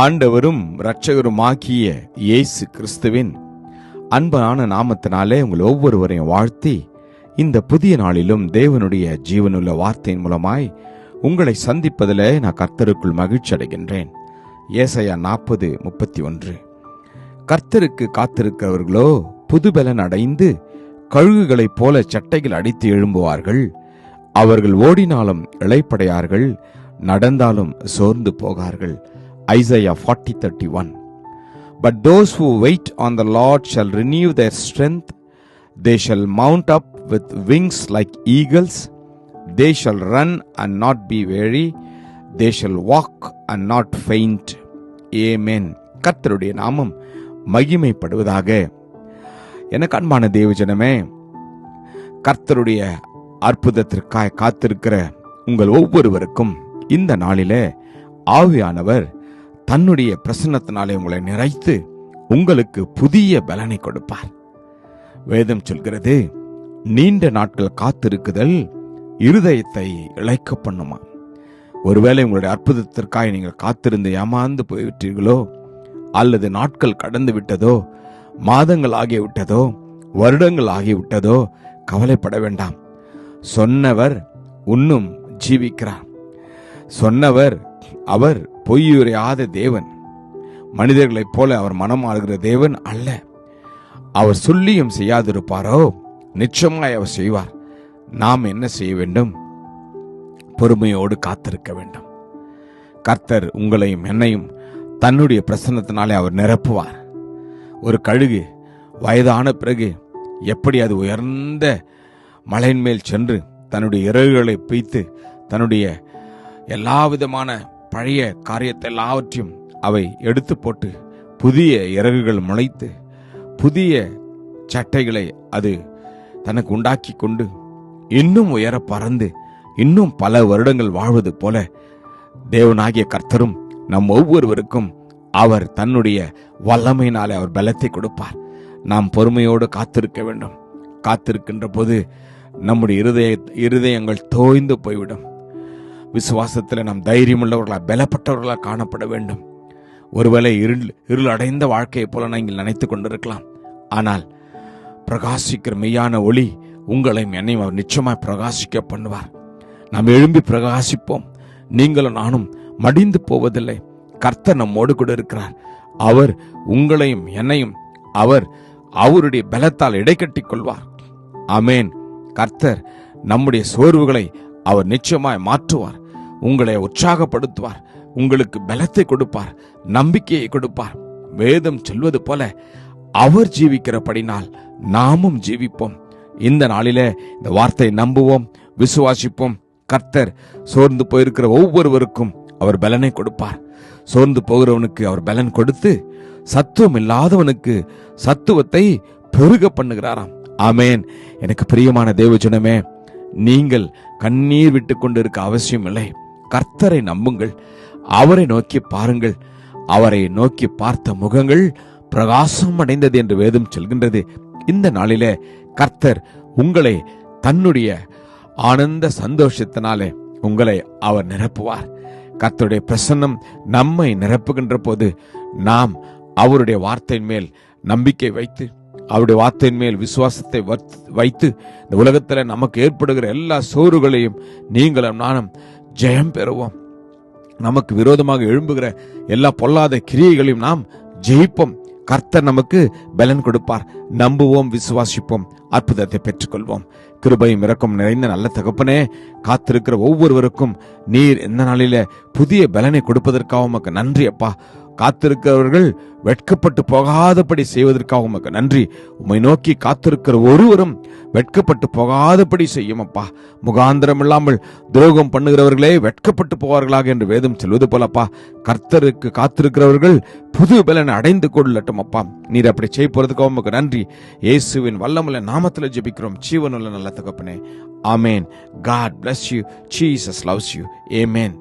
ஆண்டவரும் இரட்சகருமாகிய இயேசு கிறிஸ்துவின் அன்பான நாமத்தினாலே உங்கள் ஒவ்வொருவரையும் வாழ்த்தி இந்த புதிய நாளிலும் தேவனுடைய ஜீவனுள்ள வார்த்தையின் மூலமாய் உங்களை சந்திப்பதில் நான் கர்த்தருக்குள் மகிழ்ச்சி அடைகின்றேன். ஏசையா நாற்பது முப்பத்தி ஒன்று கர்த்தருக்கு காத்திருக்கிறவர்களோ புதுபலன் அடைந்து கழுகுகளைப் போல சட்டைகள் அடித்து எழும்புவார்கள். அவர்கள் ஓடினாலும் இளைப்படையார்கள் நடந்தாலும் சோர்ந்து போகார்கள். Isaiah forty thirty one but those who wait on the lord shall renew their strength they shall mount up with wings like eagles they shall run and not be weary they shall walk and not faint amen கர்த்தருடைய நாமம் மகிமைப்படுவதாக. எனக்கு அன்பான தேவஜனமே கர்த்தருடைய அற்புதத்திற்காய் காத்திருக்கிற உங்கள் ஒவ்வொருவருக்கும் இந்த நாளில ஆவியானவர் தன்னுடைய பிரசன்னத்தினாலே உங்களை நிறைத்து உங்களுக்கு புதிய பலனை கொடுப்பார். வேதம் சொல்கிறது நீண்ட நாட்கள் காத்திருக்குதல் இருதயத்தை இழைக்க பண்ணுமா? ஒருவேளை உங்களுடைய அற்புதத்திற்காக நீங்கள் காத்திருந்து ஏமாந்து போய்விட்டீர்களோ அல்லது நாட்கள் கடந்து விட்டதோ மாதங்கள் ஆகிவிட்டதோ வருடங்கள் ஆகிவிட்டதோ கவலைப்பட வேண்டாம். சொன்னவர் இன்னும் ஜீவிக்கிறார். சொன்னவர் அவர் பொய்யுரையாத தேவன். மனிதர்களைப் போல அவர் மனம் ஆளுகிற தேவன் அல்ல. அவர் சொல்லியும் செய்யாதிருப்பாரோ? நிச்சயமாய் அவர் செய்வார். நாம் என்ன செய்ய வேண்டும்? பொறுமையோடு காத்திருக்க வேண்டும். கர்த்தர் உங்களையும் என்னையும் தன்னுடைய பிரசன்னத்தினாலே அவர் நிரப்புவார். ஒரு கழுகு வயதான பிறகு எப்படி அது உயர்ந்த மலையின் மேல் சென்று தன்னுடைய இறகுகளை பிய்த்து தன்னுடைய எல்லா விதமான பழைய காரியத்தை எல்லாவற்றையும் அவை எடுத்து போட்டு புதிய இறகுகள் முளைத்து புதிய சட்டைகளை அது தனக்கு உண்டாக்கி கொண்டு இன்னும் உயர பறந்து இன்னும் பல வருடங்கள் வாழ்வது போல தேவனாகிய கர்த்தரும் நம் ஒவ்வொருவருக்கும் அவர் தன்னுடைய வல்லமையினாலே அவர் பலத்தை கொடுப்பார். நாம் பொறுமையோடு காத்திருக்க வேண்டும். காத்திருக்கின்ற போது நம்முடைய இருதய இருதயங்கள் தோய்ந்து போய்விடும். விசுவாசத்தில் நாம் தைரியமுள்ளவர்களாக பலப்பட்டவர்களாக காணப்பட வேண்டும். ஒருவேளை இருள் இருள் அடைந்த வாழ்க்கையை போல நீங்கள் நினைத்து கொண்டிருக்கலாம். ஆனால் பிரகாசிக்கிற மெய்யான ஒளி உங்களையும் என்னையும் அவர் நிச்சயமாய் பிரகாசிக்க பண்ணுவார். நாம் எழும்பி பிரகாசிப்போம். நீங்களும் நானும் மடிந்து போவதில்லை. கர்த்தர் நம்மோடு கூட இருக்கிறார். அவர் உங்களையும் என்னையும் அவர் அவருடைய பலத்தால் இடைக்கட்டிக் கொள்வார். அமேன் கர்த்தர் நம்முடைய சோர்வுகளை அவர் நிச்சயமாய் மாற்றுவார். உங்களை உற்சாகப்படுத்துவார். உங்களுக்கு பலத்தை கொடுப்பார். நம்பிக்கையை கொடுப்பார். வேதம் சொல்வது போல அவர் ஜீவிக்கிறபடினால் நாமும் ஜீவிப்போம். இந்த நாளிலே இந்த வார்த்தை நம்புவோம் விசுவாசிப்போம். கர்த்தர் சோர்ந்து போயிருக்கிற ஒவ்வொருவருக்கும் அவர் பலனை கொடுப்பார். சோர்ந்து போகிறவனுக்கு அவர் பலன் கொடுத்து சத்துவம் இல்லாதவனுக்கு சத்துவத்தை பெருக பண்ணுகிறாராம். ஆமேன். எனக்கு பிரியமான தேவஜனமே நீங்கள் கண்ணீர் விட்டு கொண்டிருக்க அவசியமில்லை. கர்த்தரை நம்புங்கள். அவரை நோக்கி பாருங்கள். அவரை நோக்கி பார்த்த முகங்கள் பிரகாசம் அடைந்தது என்று வேதம் சொல்கின்றது. இந்த நாளிலே கர்த்தர் உங்களை தன்னுடைய ஆனந்த சந்தோஷத்தினாலே உங்களை அவர் நிரப்புவார். கர்த்தருடைய பிரசன்னம் நம்மை நிரப்புகின்ற போது நாம் அவருடைய வார்த்தையின் மேல் நம்பிக்கை வைத்து அவருடைய வார்த்தையின் மேல் விசுவாசத்தை வைத்து இந்த உலகத்தில் நமக்கு ஏற்படுகிற எல்லா சோறுகளையும் நீங்களும் நானும் ஜெயம் பெறுவோம். நமக்கு விரோதமாக எழும்புகிற எல்லா பொல்லாத கிரியைகளையும் நாம் ஜெயிப்போம். கர்த்தர் நமக்கு பலன் கொடுப்பார். நம்புவோம் விசுவாசிப்போம் அற்புதத்தை பெற்றுக்கொள்வோம். கிருபையும் இறக்கம் நிறைந்த நல்ல தகப்பனே காத்திருக்கிற ஒவ்வொருவருக்கும் நீர் இந்த நாளில புதிய பலனை கொடுப்பதற்காக உமக்கு நன்றி அப்பா. காத்திருக்கிறவர்கள் வெட்கப்பட்டு போகாதபடி செய்வதற்காக உமக்கு நன்றி. உம்மை நோக்கி காத்திருக்கிற ஒருவரும் வெட்கப்பட்டு போகாதபடி செய்யும் அப்பா. முகாந்திரம் இல்லாமல் துரோகம் பண்ணுகிறவர்களே வெட்கப்பட்டு போவார்களாக என்று வேதம் சொல்வது போலப்பா கர்த்தருக்கு காத்திருக்கிறவர்கள் புது பலனை அடைந்து கொள்ளட்டும் அப்பா. நீர் அப்படி செய்ய போறதுக்காக உமக்கு நன்றி. இயேசுவின் வல்லமுள்ள நாமத்தில் ஜெபிக்கிறோம். ஜீவனுள்ள நல்ல தகப்பனே. ஆமேன். God bless you Jesus loves you amen